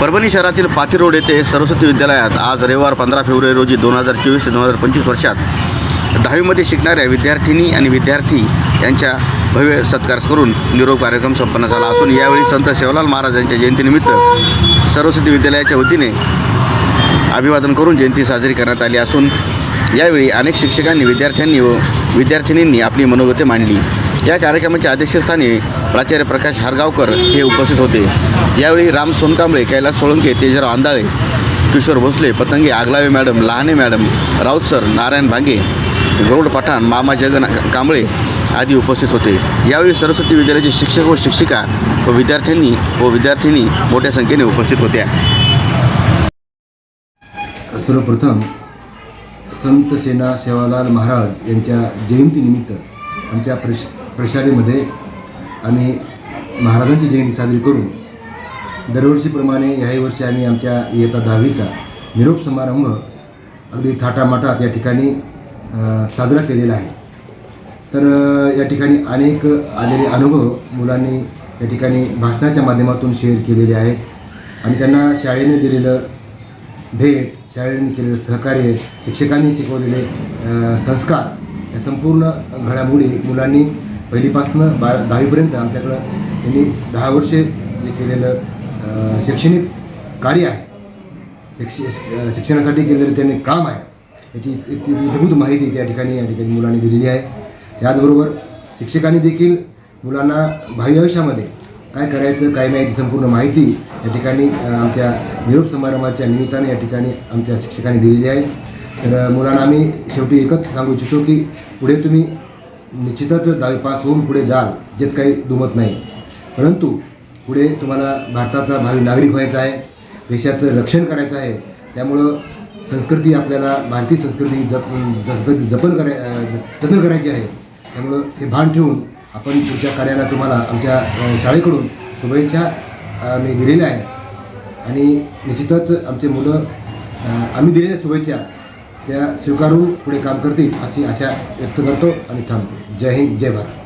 परभणी शहरातील पाथी रोड येथे सरस्वती विद्यालयात आज रविवार पंधरा फेब्रुवारी रोजी दोन हजार चोवीस ते दोन हजार पंचवीस वर्षात दहावीमध्ये शिकणाऱ्या विद्यार्थिनी आणि विद्यार्थी यांच्या भव्य सत्कार करून निरोप कार्यक्रम संपन्न झाला असून यावेळी संत शेवलाल महाराज यांच्या जयंतीनिमित्त सरस्वती विद्यालयाच्या वतीने अभिवादन करून जयंती साजरी करण्यात आली असून यावेळी अनेक शिक्षकांनी विद्यार्थ्यांनी व विद्यार्थिनींनी आपली मनोगते मांडली. या कार्यक्रमाच्या अध्यक्षस्थानी प्राचार्य प्रकाश हारगावकर हे उपस्थित होते. यावेळी Ram Sonkamble Kailas Solanke Tejrao Andale Kishore Bhosale Patange Aaglave madam Lahane madam Raut sir Narayan Bhange Garud Pathan मामा जगन कांबळे आदी उपस्थित होते. यावेळी सरस्वती विद्यालयाचे शिक्षक व शिक्षिका व विद्यार्थ्यांनी व विद्यार्थिनी मोठ्या संख्येने उपस्थित होत्या. सर्वप्रथम संत सेना सेवालाल महाराज यांच्या जयंतीनिमित्त आमच्या प्रश प्रशालेमध्ये आम्ही महाराजांची जयंती साजरी करून दरवर्षीप्रमाणे याही वर्षी आम्ही आमच्या इयत्ता दहावीचा निरोप समारंभ अगदी थाटामाटात या ठिकाणी साजरा केलेला आहे. तर या ठिकाणी अनेक आलेले अनुभव मुलांनी या ठिकाणी भाषणाच्या माध्यमातून शेअर केलेले आहेत. आणि त्यांना शाळेने दिलेलं भेट शाळेने केलेलं सहकार्य शिक्षकांनी शिकवलेले संस्कार या संपूर्ण घडामोडी मुलांनी पहिलीपासनं बा दहावीपर्यंत आमच्याकडं त्यांनी दहा वर्षे जे केलेलं शैक्षणिक कार्य आहे. शिक्ष शिक्षणासाठी केलेलं त्यांनी काम आहे. याची इतकी इतभूत माहिती त्या ठिकाणी या ठिकाणी मुलांनी दिलेली आहे. याचबरोबर शिक्षकांनी देखील मुलांना भावी आयुष्यामध्ये काय करायचं काय नाही याची संपूर्ण माहिती या ठिकाणी आमच्या निरोप समारंभाच्या निमित्ताने या ठिकाणी आमच्या शिक्षकांनी दिलेली आहे. तर मुलांना आम्ही शेवटी एकच सांगू इच्छितो की पुढे तुम्ही निश्चितच दहावी पास होऊन पुढे जाल ज्यात काही दुमत नाही. परंतु पुढे तुम्हाला भारताचा भावी नागरिक व्हायचा आहे देशाचं रक्षण करायचं आहे त्यामुळं संस्कृती आपल्याला भारतीय संस्कृती जप संस्कृती जपन कराय जतन करायची आहे. त्यामुळं हे भान ठेवून आपण पुढच्या कार्याला तुम्हाला आमच्या शाळेकडून शुभेच्छा आम्ही दिलेल्या आहे आणि निश्चितच आमचे मुलं आम्ही दिलेल्या शुभेच्छा त्या स्वीकारून पुढे काम करतील अशी आशा व्यक्त करतो आणि थांबतो. जय हिंद जय भारत.